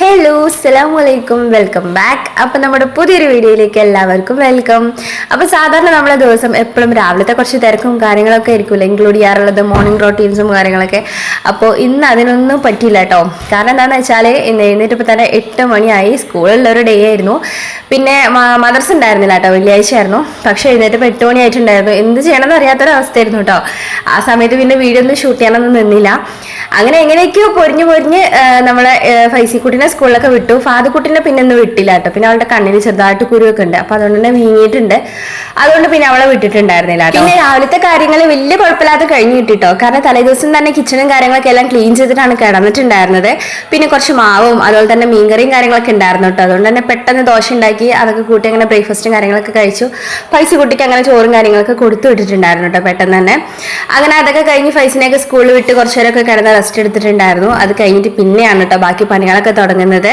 Hello അസ്സലാമു വലൈക്കും welcome back അപ്പം നമ്മുടെ പുതിയൊരു വീഡിയോയിലേക്ക് എല്ലാവർക്കും വെൽക്കം അപ്പോൾ സാധാരണ നമ്മളെ ദിവസം എപ്പോഴും രാവിലത്തെ കുറച്ച് തിരക്കും കാര്യങ്ങളൊക്കെ ആയിരിക്കുമല്ലോ ഇൻക്ലൂഡ് ചെയ്യാറുള്ളത് മോർണിംഗ് റൊട്ടീൻസും കാര്യങ്ങളൊക്കെ. അപ്പോൾ ഇന്ന് അതിനൊന്നും പറ്റിയില്ല കേട്ടോ കാരണം എന്താണെന്ന് വെച്ചാൽ ഇന്ന് എഴുന്നേറ്റപ്പോൾ തന്നെ എട്ട് മണിയായി. സ്കൂളിലുള്ളൊരു ഡേ ആയിരുന്നു. പിന്നെ മദർസ് ഉണ്ടായിരുന്നില്ല കേട്ടോ വെള്ളിയാഴ്ച ആയിരുന്നു. പക്ഷേ എഴുന്നേറ്റപ്പോൾ എട്ട് മണിയായിട്ടുണ്ടായിരുന്നു. എന്ത് ചെയ്യണമെന്ന് അറിയാത്തൊരവസ്ഥയായിരുന്നു കേട്ടോ ആ സമയത്ത് പിന്നെ വീഡിയോ ഒന്നും ഷൂട്ട് ചെയ്യാനൊന്നും നിന്നില്ല. അങ്ങനെ എങ്ങനെയൊക്കെയോ പൊരിഞ്ഞ് പൊരിഞ്ഞ് നമ്മളെ ഫൈസിക്കുട്ടിനെ സ്കൂളിലൊക്കെ വിട്ടു. ഫാദുക്കുട്ടിനെ പിന്നെ ഒന്നും വിട്ടില്ല കേട്ടോ. പിന്നെ അവളുടെ കണ്ണിന് ചെറുതായിട്ട് കുരുവൊക്കെ ഉണ്ട്. അപ്പൊ അതുകൊണ്ട് തന്നെ വീങ്ങിയിട്ടുണ്ട്. അതുകൊണ്ട് പിന്നെ അവളെ വിട്ടിട്ടുണ്ടായിരുന്നില്ല പിന്നെ രാവിലത്തെ കാര്യങ്ങൾ വലിയ കുഴപ്പമില്ലാതെ കഴിഞ്ഞു കിട്ടിട്ടോ. കാരണം തലേദിവസം തന്നെ കിച്ചണും കാര്യങ്ങളൊക്കെ എല്ലാം ക്ലീൻ ചെയ്തിട്ടാണ് കിടന്നിട്ടുണ്ടായിരുന്നത്. പിന്നെ കുറച്ച് മാവും അതുപോലെ തന്നെ മീൻകറിയും കാര്യങ്ങളൊക്കെ ഉണ്ടായിരുന്നു കേട്ടോ. അതുകൊണ്ട് തന്നെ പെട്ടെന്ന് ദോശ ഉണ്ടാക്കി അതൊക്കെ കൂട്ടി അങ്ങനെ ബ്രേക്ക്ഫാസ്റ്റും കാര്യങ്ങളൊക്കെ കഴിച്ചു. പൈസ കുട്ടിക്ക് അങ്ങനെ ചോറും കാര്യങ്ങളൊക്കെ കൊടുത്തു വിട്ടിട്ടുണ്ടായിരുന്നു കേട്ടോ പെട്ടെന്ന് തന്നെ. അങ്ങനെ അതൊക്കെ കഴിഞ്ഞ് ഫൈസിനെയൊക്കെ സ്കൂളിൽ വിട്ട് കുറച്ച് നേരമൊക്കെ റെസ്റ്റ് എടുത്തിട്ടുണ്ടായിരുന്നു. അത് കഴിഞ്ഞിട്ട് പിന്നെയാണ് കേട്ടോ ബാക്കി പണികളൊക്കെ തുടങ്ങുന്നത്.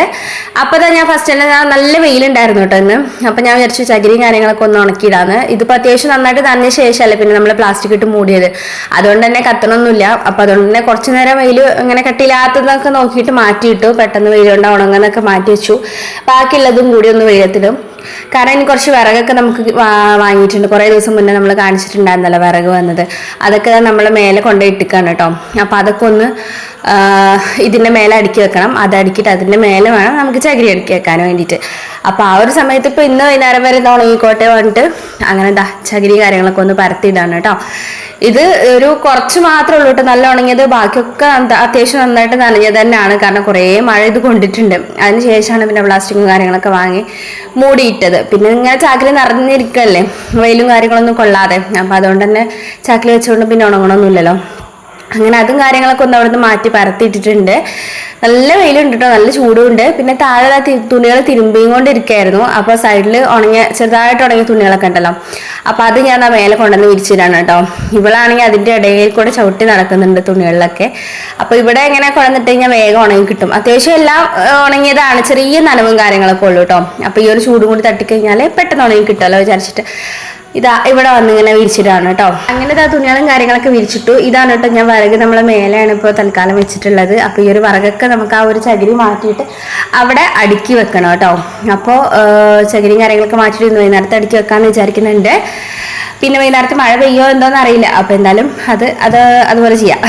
അപ്പോൾ തന്നെ ഞാൻ ഫസ്റ്റ് തന്നെ നല്ല വെയിലുണ്ടായിരുന്നു കേട്ടോ ഇന്ന്. അപ്പോൾ ഞാൻ വിചാരിച്ചു ചകിരിയും കാര്യങ്ങളൊക്കെ ഒന്ന് ഉണക്കിയിടാന്ന്. ഇതിപ്പോൾ അത്യാവശ്യം നന്നായിട്ട് തന്നെ ശേഷമല്ലേ പിന്നെ നമ്മൾ പ്ലാസ്റ്റിക് ഇട്ട് മൂടിയത്. അതുകൊണ്ട് തന്നെ കത്തണമൊന്നുമില്ല അപ്പോൾ അതുകൊണ്ട് തന്നെ കുറച്ച് നേരം വെയിൽ ഇങ്ങനെ കട്ടിയില്ലാത്തതൊക്കെ നോക്കിയിട്ട് മാറ്റിയിട്ടു. പെട്ടെന്ന് വെയിൽ കൊണ്ട് മാറ്റി വെച്ചു. ബാക്കിയുള്ളതും കൂടി ഒന്ന് വെയിലത്തിടും. കാരണം ഇനി കുറച്ച് വിറകൊക്കെ നമുക്ക് വാങ്ങിയിട്ടുണ്ട്. കുറേ ദിവസം മുന്നേ നമ്മൾ കാണിച്ചിട്ടുണ്ടായിരുന്നല്ലോ വിറക് വന്നത്. അതൊക്കെ നമ്മൾ മേലെ കൊണ്ടുപോയി ഇട്ടിക്കാണ് കേട്ടോ. അപ്പോൾ അതൊക്കെ ഒന്ന് ഇതിന്റെ മേലെ അടുക്കി വെക്കണം. അത് അടുക്കിയിട്ട് അതിന്റെ മേലെ വേണം നമുക്ക് ചകിരി അടുക്കി വെക്കാൻ വേണ്ടിയിട്ട്. അപ്പോൾ ആ ഒരു സമയത്ത് ഇപ്പോൾ ഇന്ന് വൈകുന്നേരം വരെ ഇത് ഉണങ്ങിക്കോട്ടെ പറഞ്ഞിട്ട് അങ്ങനെ ദാ ചകിരി കാര്യങ്ങളൊക്കെ ഒന്ന് പരത്തിയിടാണ് കേട്ടോ. ഇത് ഒരു കുറച്ച് മാത്രമേ ഉള്ളൂ കേട്ടോ. നല്ല ഉണങ്ങിയത്. ബാക്കിയൊക്കെ അത്യാവശ്യം നന്നായിട്ട് നനഞ്ഞത് തന്നെയാണ്. കാരണം കുറേ മഴ ഇത് കൊണ്ടിട്ടുണ്ട്. അതിന് ശേഷമാണ് പിന്നെ പ്ലാസ്റ്റിക്കും കാര്യങ്ങളൊക്കെ വാങ്ങി മൂടിയിട്ടത്. പിന്നെ ഇങ്ങനെ ചാക്കിൽ നിറഞ്ഞിരിക്കല്ലേ? വെയിലും കാര്യങ്ങളൊന്നും കൊള്ളാതെ. അപ്പം അതുകൊണ്ട് തന്നെ ചാക്കിൽ വെച്ചുകൊണ്ട് പിന്നെ ഉണങ്ങണമൊന്നുമില്ലല്ലോ. അങ്ങനെ അതും കാര്യങ്ങളൊക്കെ ഒന്ന് അവിടുന്ന് മാറ്റി പരത്തിയിട്ടിട്ടുണ്ട്. നല്ല വെയിലുണ്ട് കേട്ടോ നല്ല ചൂടുണ്ട്. പിന്നെ താഴെ തുണികൾ തിരുമ്പിയും കൊണ്ടിരിക്കുകയായിരുന്നു അപ്പോൾ സൈഡിൽ ഉണങ്ങിയ ചെറുതായിട്ട് ഉണങ്ങിയ തുണികളൊക്കെ ഉണ്ടല്ലോ. അപ്പോൾ അത് ഞാൻ ആ മേലെ കൊണ്ടുവന്ന് വിരിച്ചിടാണ് കേട്ടോ ഇവളാണെങ്കിൽ അതിന്റെ ഇടയിൽ കൂടെ ചവിട്ടി നടക്കുന്നുണ്ട് തുണികളിലൊക്കെ. അപ്പോൾ ഇവിടെ എങ്ങനെ കൊണ്ടുവന്നിട്ട് കഴിഞ്ഞാൽ വേഗം ഉണങ്ങി കിട്ടും. അത്യാവശ്യം എല്ലാം ഉണങ്ങിയതാണ്. ചെറിയ നനവും കാര്യങ്ങളൊക്കെ ഉള്ളൂ കേട്ടോ അപ്പോൾ ഈ ഒരു ചൂടും കൂടി തട്ടിക്കഴിഞ്ഞാൽ പെട്ടെന്ന് ഉണങ്ങി കിട്ടുമല്ലോ വിചാരിച്ചിട്ട്. ഇതാ ഇവിടെ വന്ന് ഇങ്ങനെ വിരിച്ചിട്ടാണ് കേട്ടോ. അങ്ങനെ ഇതാ തുണികളും കാര്യങ്ങളൊക്കെ വിരിച്ചിട്ടു. ഇതാണ് കേട്ടോ ഞാൻ വിറക് നമ്മളെ മേലെയാണ് ഇപ്പോൾ തൽക്കാലം വെച്ചിട്ടുള്ളത്. അപ്പോൾ ഈ ഒരു വിറകൊക്കെ നമുക്ക് ആ ഒരു ചകിരി മാറ്റിയിട്ട് അവിടെ അടുക്കി വെക്കണം കേട്ടോ. അപ്പോൾ ചകിരിയും കാര്യങ്ങളൊക്കെ മാറ്റിയിട്ട് ഇന്ന് വൈകുന്നേരത്തെ അടുക്കി വെക്കാമെന്ന് വിചാരിക്കുന്നുണ്ട്. പിന്നെ വൈകുന്നേരത്ത് മഴ പെയ്യോ എന്തോന്ന് അറിയില്ല. അപ്പോൾ എന്തായാലും അത് അത് അതുപോലെ ചെയ്യാം.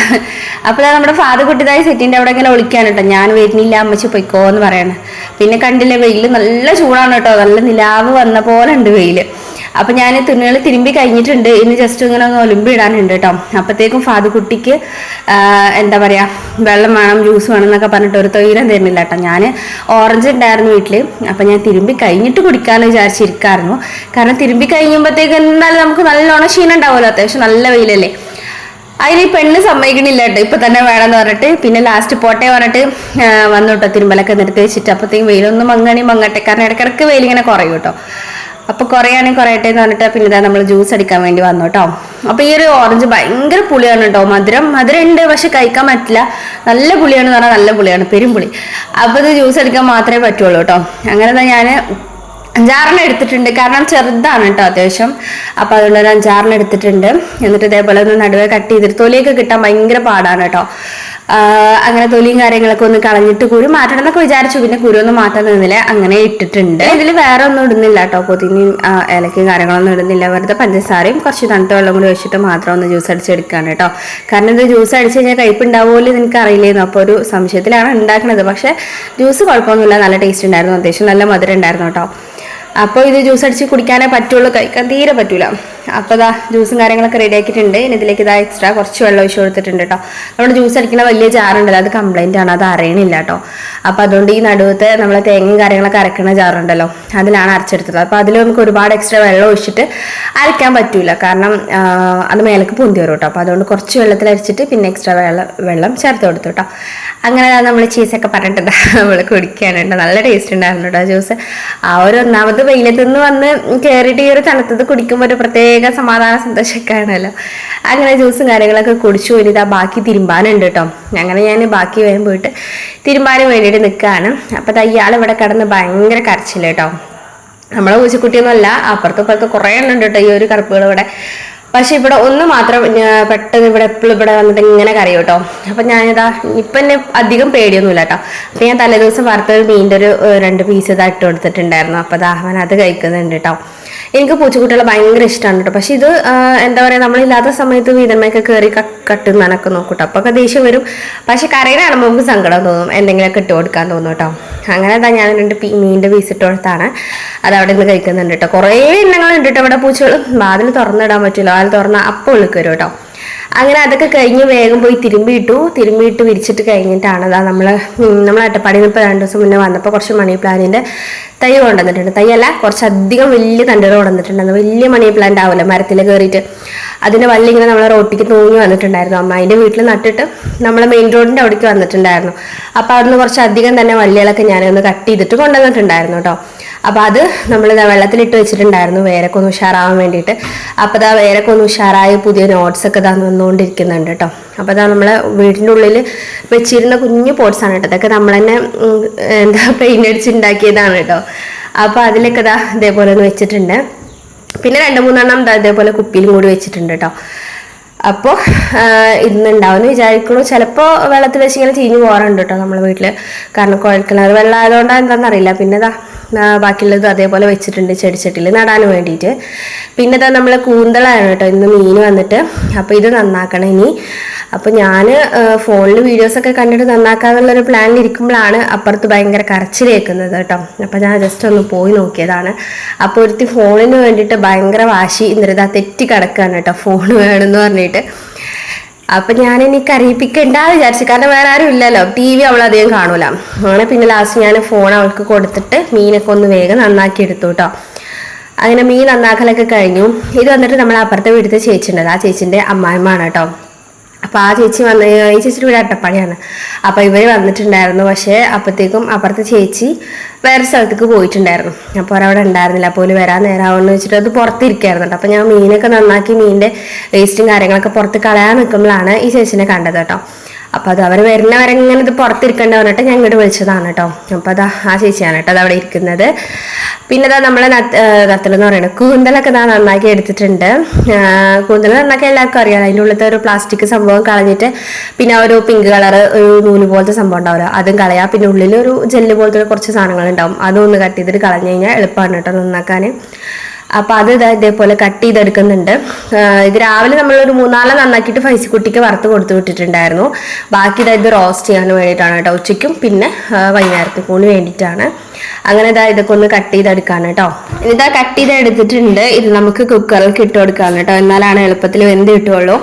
അപ്പോൾ നമ്മുടെ ഫാദർ കുട്ടിതായി സെറ്റിന്റെ അവിടെ ഇങ്ങനെ ഒളിക്കാണ് കേട്ടോ. ഞാൻ വരുന്നില്ല അമ്മച്ചി പൊയ്ക്കോ എന്ന് പറയാണ്. പിന്നെ കണ്ടില്ലേ വെയിൽ നല്ല ചൂടാണ് കേട്ടോ. നല്ല നിലാവ് വന്ന പോലെ ഉണ്ട് വെയിൽ അപ്പൊ ഞാൻ തുണികൾ തിരുമ്പി കഴിഞ്ഞിട്ടുണ്ട്. ഇന്ന് ജസ്റ്റ് ഇങ്ങനെ ഒന്ന് ഒലുമ്പി ഇടാനുണ്ട് കേട്ടോ ഫാദർ കുട്ടിക്ക് എന്താ പറയാ വെള്ളം വേണം ജ്യൂസ് വേണം എന്നൊക്കെ പറഞ്ഞിട്ട് ഒരു തൊയിലം തരുന്നില്ല കേട്ടോ ഞാൻ ഓറഞ്ച് ഉണ്ടായിരുന്നു വീട്ടിൽ അപ്പൊ ഞാൻ തിരുമ്പി കഴിഞ്ഞിട്ട് കുടിക്കാന്ന് വിചാരിച്ചിരിക്കായിരുന്നു. കാരണം തിരുമ്പി കഴിയുമ്പോഴത്തേക്ക് എന്തായാലും നമുക്ക് നല്ലോണം ക്ഷീണം ഉണ്ടാവുമല്ലോ. അത്യാവശ്യം നല്ല വെയിലല്ലേ. അതിന് ഈ പെണ്ണ് സമ്മതിക്കണില്ല കേട്ടോ ഇപ്പൊ തന്നെ വേണമെന്ന് പറഞ്ഞിട്ട് പിന്നെ ലാസ്റ്റ് പോട്ടെ പറഞ്ഞിട്ട് വന്നു കേട്ടോ തിരുമ്പലൊക്കെ നിർത്തി വെച്ചിട്ട്. അപ്പത്തേക്കും വെയിലൊന്നും മങ്ങണി മങ്ങട്ടെ. കാരണം ഇടക്കിടക്ക് വെയിലിങ്ങനെ കുറയും കേട്ടോ അപ്പൊ കുറയാണെങ്കിൽ കുറയട്ടെ എന്ന് പറഞ്ഞിട്ട് പിന്നെ ഇതാ നമ്മൾ ജ്യൂസ് അടിക്കാൻ വേണ്ടി വന്നു കേട്ടോ അപ്പൊ ഈ ഒരു ഓറഞ്ച് ഭയങ്കര പുളിയാണ് കേട്ടോ മധുരം മധുരം ഉണ്ട് പക്ഷെ കഴിക്കാൻ പറ്റില്ല. നല്ല പുളിയാണ് എന്ന് പറഞ്ഞാൽ നല്ല പുളിയാണ് പെരുംപുളി അപ്പൊ ഇത് ജ്യൂസ് അടിക്കാൻ മാത്രമേ പറ്റുള്ളൂ കേട്ടോ അങ്ങനെ ഞാൻ അഞ്ചാറെണ്ണം എടുത്തിട്ടുണ്ട്. കാരണം ചെറുതാണ് കേട്ടോ അത്യാവശ്യം. അപ്പൊ അതുകൊണ്ട് ഒരു അഞ്ചാറെണ്ണം എടുത്തിട്ടുണ്ട്. എന്നിട്ട് ഇതേപോലെ ഒന്ന് നടുവേ കട്ട് ചെയ്തിട്ട് തൊലിയൊക്കെ കിട്ടാൻ ഭയങ്കര പാടാണ് കേട്ടോ അങ്ങനെ തൊലിയും കാര്യങ്ങളൊക്കെ ഒന്ന് കളഞ്ഞിട്ട് കുരു മാറ്റണം എന്നൊക്കെ വിചാരിച്ചു. പിന്നെ കുരു ഒന്നും മാറ്റാൻ നിന്നില്ല. അങ്ങനെ ഇട്ടിട്ടുണ്ട്. ഇതിൽ വേറെ ഒന്നും ഇടുന്നില്ല കേട്ടോ. പൊതിനിയും ഇലക്കും കാര്യങ്ങളൊന്നും ഇടുന്നില്ല. വെറുതെ പഞ്ചസാരയും കുറച്ച് തണുത്ത വെള്ളം കൂടി വെച്ചിട്ട് മാത്രം ഒന്ന് ജ്യൂസ് അടിച്ചെടുക്കുകയാണ് കേട്ടോ. കാരണം ഇത് ജ്യൂസ് അടിച്ച് കഴിഞ്ഞാൽ കയ്പ്പ് ഉണ്ടാവുമല്ലോ എനിക്ക് അറിയില്ലായിരുന്നു അപ്പോൾ ഒരു സംശയത്തിലാണ് ഉണ്ടാക്കുന്നത്. പക്ഷേ ജ്യൂസ് കുഴപ്പമൊന്നുമില്ല. നല്ല ടേസ്റ്റ് ഉണ്ടായിരുന്നു. അത്യാവശ്യം നല്ല മധുരം ഉണ്ടായിരുന്നു കേട്ടോ. അപ്പോൾ ഇത് ജ്യൂസ് അടിച്ച് കുടിക്കാനേ പറ്റുള്ളൂ. കഴിക്കാൻ തീരെ പറ്റൂല. അപ്പോൾ ഇതാ ജ്യൂസും കാര്യങ്ങളൊക്കെ റെഡി ആക്കിയിട്ടുണ്ട്. ഇനി ഇതിലേക്ക് ഇതാ എക്സ്ട്രാ കുറച്ച് വെള്ളം ഒഴിച്ച് കൊടുത്തിട്ടുണ്ട് കേട്ടോ നമ്മുടെ ജ്യൂസ് അടിക്കുന്ന വലിയ ജാറുണ്ടല്ലോ. അത് കംപ്ലൈന്റ് ആണ്. അത് അറിയണില്ല കേട്ടോ അപ്പോൾ അതുകൊണ്ട് ഈ നടുവത്തെ നമ്മൾ തേങ്ങയും കാര്യങ്ങളൊക്കെ അരക്കണ ജാറുണ്ടല്ലോ. അതിലാണ് അരച്ചെടുത്തത്. അപ്പോൾ അതിൽ നമുക്ക് ഒരുപാട് എക്സ്ട്രാ വെള്ളം ഒഴിച്ചിട്ട് അരയ്ക്കാൻ പറ്റൂല. കാരണം അത് മേലേക്ക് പൊന്തി വരും കേട്ടോ അപ്പോൾ അതുകൊണ്ട് കുറച്ച് വെള്ളത്തിൽ അരച്ചിട്ട് പിന്നെ എക്സ്ട്രാ വെള്ളം വെള്ളം ചേർത്ത് കൊടുത്തു കേട്ടോ അങ്ങനെ നമ്മൾ ചീസൊക്കെ പറഞ്ഞിട്ടുണ്ട്. നമ്മൾ കുടിക്കാനുണ്ട്. നല്ല ടേസ്റ്റ് ഉണ്ടായിരുന്നു കേട്ടോ ജ്യൂസ്. ആ ഒരു ഒന്നാമത് വെയിലത്ത് നിന്ന് വന്ന് കയറിയിട്ട് ഈ ഒരു തണുത്തത് കുടിക്കുമ്പോൾ ഒരു പ്രത്യേക സമാധാന സന്തോഷമൊക്കെ ആണല്ലോ അങ്ങനെ ജ്യൂസും കാര്യങ്ങളൊക്കെ കുടിച്ചു. ഇനി ഇതാ ബാക്കി തിരുമ്പാനുണ്ട് കേട്ടോ. അങ്ങനെ ഞാൻ ബാക്കി വേഗം പോയിട്ട് തിരുമ്പാനും വേണ്ടിയിട്ട് നിൽക്കുകയാണ് അപ്പോൾ ദാ ഇയാൾ ഇവിടെ കിടന്ന് ഭയങ്കര കരച്ചില്ല കേട്ടോ. നമ്മളെ പൂച്ചക്കുട്ടിയൊന്നും അല്ല അപ്പുറത്തും ഇപ്പുറത്തും കുറേ എണ്ണം ഉണ്ട് കേട്ടോ ഈ ഒരു കറുപ്പുകൾ ഇവിടെ. പക്ഷെ ഇവിടെ ഒന്ന് മാത്രം പെട്ടെന്ന് ഇവിടെ എപ്പോഴും ഇവിടെ വന്നിട്ട് ഇങ്ങനെ കറി കേട്ടോ. അപ്പൊ ഞാനിതാ ഇപ്പൊ എന്നെ അധികം പേടിയൊന്നുമില്ല കേട്ടോ. അപ്പൊ ഞാൻ തലേദിവസം വറുത്ത ഒരു മീന്റെ ഒരു രണ്ട് പീസ് ഇതാ ഇട്ട് കൊടുത്തിട്ടുണ്ടായിരുന്നു. അപ്പൊ ദാഹവൻ അത് കഴിക്കുന്നുണ്ട് കേട്ടോ. എനിക്ക് പൂച്ചക്കുട്ടികളെ ഭയങ്കര ഇഷ്ടമാണ് കേട്ടോ പക്ഷെ ഇത് എന്താ പറയുക നമ്മളില്ലാത്ത സമയത്ത് വീതന്മയൊക്കെ കയറി കട്ട് നനക്ക് നോക്കൂട്ടോ. അപ്പൊ ഒക്കെ ദേഷ്യം വരും. പക്ഷെ കാണുമ്പോൾ നമുക്ക് സങ്കടം തോന്നും. എന്തെങ്കിലുമൊക്കെ ഇട്ട് കൊടുക്കാൻ തോന്നും കേട്ടോ അങ്ങനെ എന്താ ഞാൻ രണ്ട് മീന്റെ പീസ് അത് അവിടെ നിന്ന് കഴിക്കുന്നുണ്ട് കേട്ടോ കുറേ എണ്ണങ്ങളുണ്ട് കേട്ടോ ഇവിടെ പൂച്ചകൾ വാതിൽ തുറന്നിടാൻ പറ്റില്ല. വാതിൽ തുറന്നാൽ അപ്പോൾ ഉള്ളിൽ വരും കേട്ടോ അങ്ങനെ അതൊക്കെ കഴിഞ്ഞ് വേഗം പോയി തിരുമ്പിയിട്ടു തിരുമ്പിയിട്ട് വിരിച്ചിട്ട് കഴിഞ്ഞിട്ടാണ് അതാ നമ്മൾ നമ്മൾ അട്ടപ്പാടിയിൽ നിന്ന് ഇപ്പോൾ രണ്ട് ദിവസം മുന്നേ വന്നപ്പോൾ കുറച്ച് മണി പ്ലാന്റിന്റെ തൈ കൊണ്ടുവന്നിട്ടുണ്ട്. തൈയല്ല കുറച്ചധികം വലിയ തണ്ടുകൾ കൊണ്ടുവന്നിട്ടുണ്ട്. വലിയ മണി പ്ലാന്റ് ആവില്ല മരത്തിൽ കയറിയിട്ട് അതിന്റെ വള്ളി ഇങ്ങനെ നമ്മളെ റോട്ടിക്ക് തൂങ്ങി വന്നിട്ടുണ്ടായിരുന്നു. അമ്മ അതിന്റെ വീട്ടിൽ നട്ടിട്ട് നമ്മളെ മെയിൻ റോഡിന്റെ അവിടേക്ക് വന്നിട്ടുണ്ടായിരുന്നു. അപ്പോൾ അവിടുന്ന് കുറച്ചധികം തന്നെ വള്ളികളൊക്കെ ഞാനൊന്ന് കട്ട് ചെയ്തിട്ട് കൊണ്ടുവന്നിട്ടുണ്ടായിരുന്നു കേട്ടോ. അപ്പോൾ അത് നമ്മൾ വെള്ളത്തിലിട്ട് വെച്ചിട്ടുണ്ടായിരുന്നു. വേരൊക്കെ ഒന്ന് ഉഷാറാവാൻ വേണ്ടിയിട്ട്. അപ്പോൾ ഇതാ വേരൊക്കെ ഒന്ന് ഉഷാറായി പുതിയ നോട്ട്സ് ഒക്കെ ഇതാ വന്നുകൊണ്ടിരിക്കുന്നുണ്ട് കേട്ടോ അപ്പോൾ ഇതാ നമ്മളെ വീടിന്റെ ഉള്ളിൽ വെച്ചിരുന്ന കുഞ്ഞു പോട്ട്സ് ആണ് കേട്ടോ അതൊക്കെ നമ്മൾ തന്നെ എന്താ പെയിന്റ് അടിച്ച് ഉണ്ടാക്കിയതാണ് കേട്ടോ അപ്പോൾ അതിലൊക്കെ ഇതാ ഇതേപോലെ ഒന്ന് വെച്ചിട്ടുണ്ട്. പിന്നെ രണ്ട് മൂന്നെണ്ണം ഇതേപോലെ കുപ്പിയിലും കൂടി വെച്ചിട്ടുണ്ട് കേട്ടോ അപ്പോൾ ഇന്നുണ്ടാവുമെന്ന് വിചാരിക്കണു ചിലപ്പോൾ വെള്ളത്തിൽ വെച്ച് ഇങ്ങനെ ചീഞ്ഞു പോകാറുണ്ട് കേട്ടോ നമ്മളെ വീട്ടിൽ കാരണം കുഴൽക്കിണർ വെള്ളം ആയതുകൊണ്ടാണ് എന്താണെന്ന് അറിയില്ല. പിന്നെ ഇതാ ബാക്കിയുള്ളതും അതേപോലെ വെച്ചിട്ടുണ്ട് ചെടിച്ചട്ടിയിൽ നടാൻ വേണ്ടിയിട്ട്. പിന്നെ ഇതാ നമ്മൾ കൂന്തളാണ് കേട്ടോ ഇന്ന് മീൻ വന്നിട്ട്. അപ്പോൾ ഇത് നന്നാക്കണം ഇനി. അപ്പോൾ ഞാൻ ഫോണിൽ വീഡിയോസൊക്കെ കണ്ടിട്ട് നന്നാക്കാന്നുള്ളൊരു പ്ലാനിൽ ഇരിക്കുമ്പോഴാണ് അപ്പുറത്ത് ഭയങ്കര കരച്ചിൽ കേൾക്കുന്നത് കേട്ടോ. അപ്പോൾ ഞാൻ ജസ്റ്റ് ഒന്ന് പോയി നോക്കിയതാണ്. അപ്പോൾ ഒരുത്തി ഫോണിന് വേണ്ടിയിട്ട് ഭയങ്കര വാശി. എന്നിട്ട് തെറ്റി കിടക്കുകയാണ് കേട്ടോ ഫോൺ വേണമെന്ന് പറഞ്ഞിട്ട്. അപ്പൊ ഞാൻ എനിക്ക് അറിയിപ്പിക്കണ്ട വിചാരിച്ചു. കാരണം വേറെ ആരും ഇല്ലല്ലോ. ടി വി അവൾ അധികം കാണൂല. അങ്ങനെ പിന്നെ ലാസ്റ്റ് ഞാൻ ഫോൺ അവൾക്ക് കൊടുത്തിട്ട് മീനൊക്കെ ഒന്ന് വേഗം നന്നാക്കി എടുത്തു കേട്ടോ അങ്ങനെ മീൻ നന്നാക്കലൊക്കെ കഴിഞ്ഞു. ഇത് വന്നിട്ട് നമ്മൾ അപ്പുറത്തെ വീട്ടിലത്തെ ചേച്ചി ഉണ്ട് ആ ചേച്ചിന്റെ അമ്മായിമാണ് കേട്ടോ അപ്പൊ ആ ചേച്ചി വന്ന് ഈ ചേച്ചിയുടെ വീട് അട്ടപ്പാടിയാണ്. അപ്പൊ ഇവർ വന്നിട്ടുണ്ടായിരുന്നു. പക്ഷേ അപ്പത്തേക്കും അപ്പുറത്തെ ചേച്ചി വേറെ സ്ഥലത്തേക്ക് പോയിട്ടുണ്ടായിരുന്നു. അപ്പോൾ അവരവിടെ ഉണ്ടായിരുന്നില്ല. അപ്പോൾ വരാൻ നേരമാവെന്ന് വെച്ചിട്ട് അത് പുറത്തിരിക്കായിരുന്നു കേട്ടോ. അപ്പോൾ ഞാൻ മീനൊക്കെ നന്നാക്കി മീനിന്റെ വേസ്റ്റും കാര്യങ്ങളൊക്കെ പുറത്ത് കളയാൻ നിൽക്കുമ്പോഴാണ് ഈ ചേച്ചിനെ കണ്ടത് കേട്ടോ. അപ്പൊ അത് അവർ വരുന്നവരെ ഇങ്ങനെ ഇത് പുറത്തിരിക്കണ്ട പറഞ്ഞിട്ട് ഞാൻ ഇങ്ങോട്ട് വിളിച്ചതാണ് കേട്ടോ അപ്പൊ അതാ ആ ചേച്ചിയാണ് കേട്ടോ അത് അവിടെ ഇരിക്കുന്നത്. പിന്നെ അതാ നമ്മളെ നത്തൽ എന്ന് പറയുന്നത് കൂന്തലൊക്കെ ഇതാ നന്നാക്കി എടുത്തിട്ടുണ്ട്. കൂന്തൽ നന്നാക്കി എല്ലാവർക്കും അറിയാം അതിന്റെ ഉള്ളിലത്തെ ഒരു പ്ലാസ്റ്റിക് സംഭവം കളഞ്ഞിട്ട് പിന്നെ ഒരു പിങ്ക് കളർ ഒരു നൂൽ പോലത്തെ സംഭവം ഉണ്ടാവില്ല അതും കളയാം. പിന്നെ ഉള്ളിൽ ഒരു ജെല്ല് പോലത്തെ കുറച്ച് സാധനങ്ങൾ ഉണ്ടാവും അതൊന്ന് കട്ട് ചെയ്തിട്ട് കളഞ്ഞു കഴിഞ്ഞാൽ എളുപ്പമാണ് കേട്ടോ നന്നാക്കാൻ. അപ്പൊ അത് ഇതാ ഇതേപോലെ കട്ട് ചെയ്തെടുക്കുന്നുണ്ട്. ഇത് രാവിലെ നമ്മൾ ഒരു മൂന്നാളെ നന്നാക്കിയിട്ട് ഫൈസിക്കുട്ടിക്ക് വറുത്ത് കൊടുത്തു വിട്ടിട്ടുണ്ടായിരുന്നു. ബാക്കി ഇതാ ഇത് റോസ്റ്റ് ചെയ്യാൻ വേണ്ടിയിട്ടാണ് കേട്ടോ ഉച്ചയ്ക്കും പിന്നെ വൈകുന്നേരത്തേക്കൂടി കൂടി വേണ്ടിയിട്ടാണ്. അങ്ങനെ ഇതാ ഇതൊക്കെ ഒന്ന് കട്ട് ചെയ്തെടുക്കാണ് കേട്ടോ ഇതാ കട്ട് ചെയ്ത് എടുത്തിട്ടുണ്ട് ഇത് നമുക്ക് കുക്കറിലേക്ക് ഇട്ട് കൊടുക്കാം കേട്ടോ എന്നാലാണ് എളുപ്പത്തിൽ വെന്ത് കിട്ടുള്ളൂ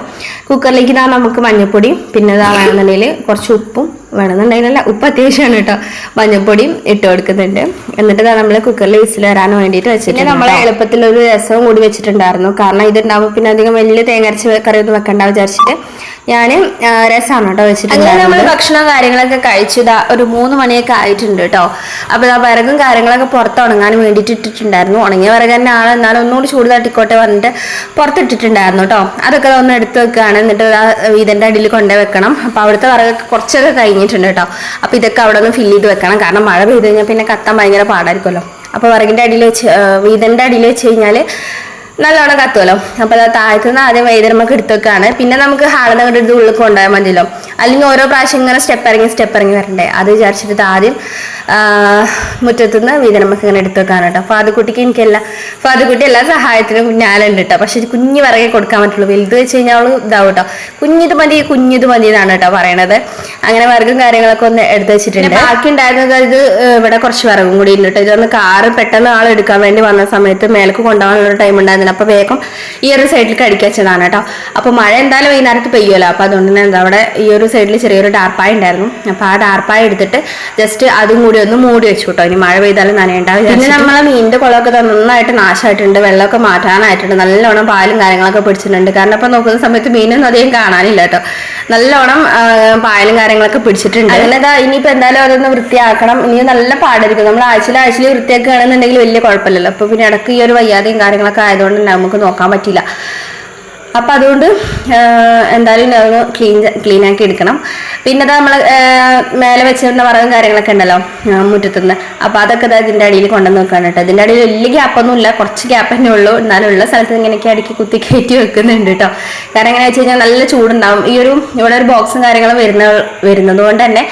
കുക്കറിലേക്ക് ഇതാ നമുക്ക് മഞ്ഞൾപ്പൊടിയും പിന്നെ ഇതാ വേണമെന്നുണ്ടെങ്കിൽ കുറച്ച് ഉപ്പും വേണമെന്നുണ്ടെങ്കിലല്ല ഉപ്പ് അത്യാവശ്യമാണ് കേട്ടോ മഞ്ഞൾപ്പൊടിയും ഇട്ട് കൊടുക്കുന്നുണ്ട്. എന്നിട്ട് ഇതാ നമ്മൾ കുക്കറിൽ വിസിൽ വരാൻ വേണ്ടിയിട്ട് വെച്ചിട്ട് നമ്മൾ എളുപ്പത്തിൽ ഒരു രസവും കൂടി വെച്ചിട്ടുണ്ടായിരുന്നു. കാരണം ഇതുണ്ടാവും പിന്നെ അധികം വലിയ തേങ്ങരച്ച് കറി ഒന്നും വെക്കണ്ട വിചാരിച്ചിട്ട്. ഞാൻ രസമാണ് കേട്ടോ വെച്ചിട്ടുണ്ട് നമ്മൾ ഭക്ഷണവും കാര്യങ്ങളൊക്കെ കഴിച്ചതാ ഒരു മൂന്ന് മണിയൊക്കെ ആയിട്ടുണ്ട് കേട്ടോ. അപ്പോൾ ആ വിറകും കാര്യങ്ങളൊക്കെ പുറത്ത് ഉണങ്ങാൻ വേണ്ടിയിട്ട് ഇട്ടിട്ടുണ്ടായിരുന്നു. ഉണങ്ങിയ വിറക് തന്നെ ആണ്. എന്നാലും ഒന്നുകൂടി ചൂട് തട്ടിക്കോട്ടെ പറഞ്ഞിട്ട് പുറത്തിട്ടിട്ടുണ്ടായിരുന്നു കേട്ടോ. അതൊക്കെ ഒന്ന് എടുത്ത് വെക്കുകയാണ് എന്നിട്ട് ആ ഇതിന്റെ അടിയിൽ കൊണ്ടേ വെക്കണം. അപ്പോൾ അവിടുത്തെ വിറകൊക്കെ കുറച്ചൊക്കെ കഴിഞ്ഞിട്ടുണ്ട് കേട്ടോ. അപ്പോൾ ഇതൊക്കെ അവിടെ ഒന്ന് ഫില്ല് ചെയ്ത് വെക്കണം. കാരണം മഴ പെയ്ത് കഴിഞ്ഞാൽ പിന്നെ കത്താൻ ഭയങ്കര പാടായിരിക്കുമല്ലോ. അപ്പോൾ വിറകിന്റെ അടിയിൽ വെച്ച് വീതന്റെ അടിയിൽ വെച്ച് കഴിഞ്ഞാൽ നല്ലോണം കത്തുമല്ലോ. അപ്പോൾ അത് താഴത്തു നിന്ന് ആദ്യം വൈദ്യർമ്മക്ക് എടുത്തൊക്കെയാണ്. പിന്നെ നമുക്ക് ഹാളിൽ നിന്ന് ഇത് ഉള്ളിൽ കൊണ്ടുപോയാൽ മതിയല്ലോ. അല്ലെങ്കിൽ ഓരോ പ്രാവശ്യം ഇങ്ങനെ സ്റ്റെപ്പ് ഇറങ്ങി സ്റ്റെപ്പ് ഇറങ്ങി വരണ്ടേ? അത് വിചാരിച്ചിട്ട് ആദ്യം മുറ്റത്തുനിന്ന് വീതനമ്മക്ക് ഇങ്ങനെ എടുത്ത് വെക്കാണ് കേട്ടോ. ഫാദുക്കുട്ടിക്ക് എനിക്കല്ല ഫാദുക്കുട്ടി എല്ലാ സഹായത്തിനും ഞാനുണ്ട് കേട്ടോ. പക്ഷെ കുഞ്ഞ് വിറകെ കൊടുക്കാൻ പറ്റുള്ളൂ. വലുത് വെച്ച് കഴിഞ്ഞാൽ അവൾ ഇതാവും കേട്ടോ. കുഞ്ഞിത് മതി കുഞ്ഞിത് മതി എന്നാണ് കേട്ടോ പറയണത്. അങ്ങനെ വിറകും കാര്യങ്ങളൊക്കെ ഒന്ന് എടുത്തു വെച്ചിട്ടുണ്ട്. ബാക്കി ഉണ്ടായിരുന്നത് ഇത് ഇവിടെ കുറച്ച് വിറകും കൂടി ഉണ്ട് കേട്ടോ. ഇതൊന്ന് കാറ് പെട്ടെന്ന് ആൾ എടുക്കാൻ വേണ്ടി വന്ന സമയത്ത് മേലേക്ക് കൊണ്ടുപോകാനുള്ള ടൈം ഉണ്ടായിരുന്നില്ല. അപ്പൊ വേഗം ഈ ഒരു സൈഡിൽ അടിക്കി വെച്ചതാണ് കേട്ടോ. അപ്പൊ മഴ എന്തായാലും വൈകുന്നേരത്ത് പെയ്യുമല്ലോ. അപ്പൊ അതുകൊണ്ട് തന്നെ എന്താ അവിടെ ഈ ഒരു സൈഡിൽ ചെറിയൊരു ഡാർപ്പായ ഉണ്ടായിരുന്നു. അപ്പോൾ ആ ഡാർപ്പായ എടുത്തിട്ട് ജസ്റ്റ് അതും കൂടി ഒന്ന് മൂടി വെച്ചു കേട്ടോ ഇനി മഴ പെയ്താലും നനയേണ്ട. പിന്നെ നമ്മളെ മീനിന്റെ കുളമൊക്കെ നന്നായിട്ട് നാശമായിട്ടുണ്ട് വെള്ളമൊക്കെ മാറ്റാനായിട്ടുണ്ട്. നല്ലോണം പാലും കാര്യങ്ങളൊക്കെ പിടിച്ചിട്ടുണ്ട്. കാരണം ഇപ്പൊ നോക്കുന്ന സമയത്ത് മീനൊന്നും അധികം കാണാനില്ല കേട്ടോ. നല്ലോണം പായലും കാര്യങ്ങളൊക്കെ പിടിച്ചിട്ടുണ്ട്. അങ്ങനെ ഇനിയിപ്പോ എന്തായാലും അതൊന്ന് വൃത്തിയാക്കണം. ഇനി നല്ല പാടായിരിക്കും. നമ്മൾ ആഴ്ചയിൽ ആഴ്ചയിൽ വൃത്തിയാക്കുകയാണെന്നുണ്ടെങ്കിൽ വലിയ കുഴപ്പമില്ലല്ലോ. അപ്പൊ പിന്നെ ഇടയ്ക്ക് ഈ ഒരു വയ്യാതെയും കാര്യങ്ങളൊക്കെ ആയതുകൊണ്ട് നമുക്ക് നോക്കാൻ പറ്റില്ല. അപ്പം അതുകൊണ്ട് എന്തായാലും ക്ലീൻ ക്ലീൻ ആക്കി എടുക്കണം. പിന്നെ നമ്മൾ മേലെ വെച്ചിരുന്ന വറകും കാര്യങ്ങളൊക്കെ ഉണ്ടല്ലോ മുറ്റത്തുനിന്ന്. അപ്പൊ അതൊക്കെ ദാ ഇതിന്റെ അടിയിൽ കൊണ്ടുവന്ന് വെക്കാണ് കേട്ടോ. ഇതിന്റെ അടിയിൽ വലിയ ഗ്യാപ്പൊന്നും ഇല്ല കുറച്ച് ഗ്യാപ്പ് തന്നെ ഉള്ളൂ. എന്നാലും ഉള്ള സ്ഥലത്ത് ഇങ്ങനെയൊക്കെ അടുക്കി കുത്തി കയറ്റി വെക്കുന്നുണ്ട് കേട്ടോ. കാരണം എങ്ങനെയാ വെച്ച് കഴിഞ്ഞാൽ നല്ല ചൂടുണ്ടാവും. ഈ ഒരു ഇവിടെ ഒരു ബോക്സും കാര്യങ്ങളും വരുന്ന വരുന്നത് കൊണ്ട് തന്നെ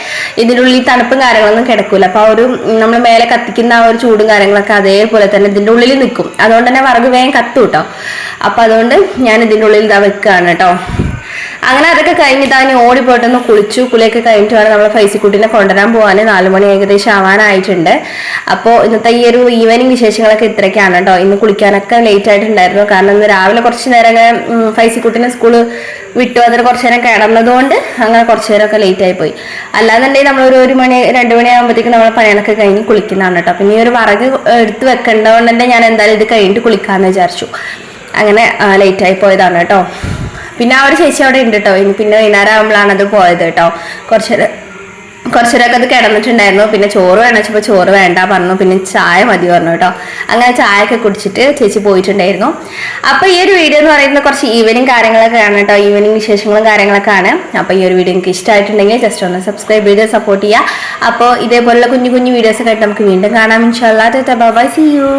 ഇതിനുള്ളിൽ തണുപ്പും കാര്യങ്ങളൊന്നും കിടക്കൂല. അപ്പൊ ആ ഒരു നമ്മൾ മേലെ കത്തിക്കുന്ന ആ ഒരു ചൂടും കാര്യങ്ങളൊക്കെ അതേപോലെ തന്നെ ഇതിന്റെ ഉള്ളിൽ നിൽക്കും. അതുകൊണ്ട് തന്നെ വറക് വേഗം കത്തും കേട്ടോ. അപ്പൊ അതുകൊണ്ട് ഞാൻ ഇതിന്റെ ഉള്ളിൽ ഇതാ വെക്കുകയാണ് കേട്ടോ. അങ്ങനെ അതൊക്കെ കഴിഞ്ഞിട്ട് അവന് ഓടിപ്പോയിട്ടൊന്ന് കുളിച്ചു. കുളിയൊക്കെ കഴിഞ്ഞിട്ട് വേണം നമ്മൾ ഫൈസിക്കുട്ടിനെ കൊണ്ടുവരാൻ പോകാൻ നാല് മണി ഏകദേശം ആവാനായിട്ടുണ്ട്. അപ്പോൾ ഇന്നത്തെ ഈ ഒരു ഈവനിങ് വിശേഷങ്ങളൊക്കെ ഇത്രയൊക്കെയാണ് കേട്ടോ. ഇന്ന് കുളിക്കാനൊക്കെ ലേറ്റ് ആയിട്ടുണ്ടായിരുന്നു. കാരണം ഇന്ന് രാവിലെ കുറച്ച് നേരം അങ്ങനെ ഫൈസിക്കുട്ടിനെ സ്കൂൾ വിട്ടു. അതിന് കുറച്ച് നേരം കിടന്നതുകൊണ്ട് അങ്ങനെ കുറച്ച് നേരമൊക്കെ ലേറ്റ് ആയി പോയി. അല്ലാന്നുണ്ടെങ്കിൽ നമ്മൾ ഒരു ഒരു മണി രണ്ട് മണി ആകുമ്പോഴത്തേക്കും നമ്മൾ പണികളൊക്കെ കഴിഞ്ഞ് കുളിക്കുന്നതാണ് കേട്ടോ. പിന്നെ ഈ ഒരു വറക് എടുത്ത് വെക്കേണ്ടതുകൊണ്ട് തന്നെ ഞാൻ എന്തായാലും ഇത് കഴിഞ്ഞിട്ട് കുളിക്കാമെന്ന് വിചാരിച്ചു. അങ്ങനെ ലേറ്റ് ആയി പോയതാണ് കേട്ടോ. പിന്നെ ആ ഒരു ചേച്ചി അവിടെ ഉണ്ട് കേട്ടോ പിന്നെ വൈകുന്നേരം അത് പോയത് കേട്ടോ കുറച്ച് നേരം കുറച്ച് നേരമൊക്കെ അത് കിടന്നിട്ടുണ്ടായിരുന്നു. പിന്നെ ചോറ് വേണം വെച്ചപ്പോൾ ചോറ് വേണ്ട പറഞ്ഞു. പിന്നെ ചായ മതി പറഞ്ഞു കേട്ടോ അങ്ങനെ ചായയൊക്കെ കുടിച്ചിട്ട് ചേച്ചി പോയിട്ടുണ്ടായിരുന്നു. അപ്പോൾ ഈ ഒരു വീഡിയോ എന്ന് പറയുന്നത് കുറച്ച് ഈവനിങ് കാര്യങ്ങളൊക്കെ ആണ് കേട്ടോ ഈവനിങ് വിശേഷങ്ങളും കാര്യങ്ങളൊക്കെ ആണ് അപ്പോൾ ഈ ഒരു വീഡിയോ എനിക്ക് ഇഷ്ടമായിട്ടുണ്ടെങ്കിൽ ജസ്റ്റ് ഒന്ന് സബ്സ്ക്രൈബ് ചെയ്ത് സപ്പോർട്ട് ചെയ്യുക. അപ്പോൾ ഇതേപോലുള്ള കുഞ്ഞു കുഞ്ഞു വീഡിയോസ് ഒക്കെ ആയിട്ട് നമുക്ക് വീണ്ടും കാണാം. ഇൻഷാല്ലാ ബൈ സി യു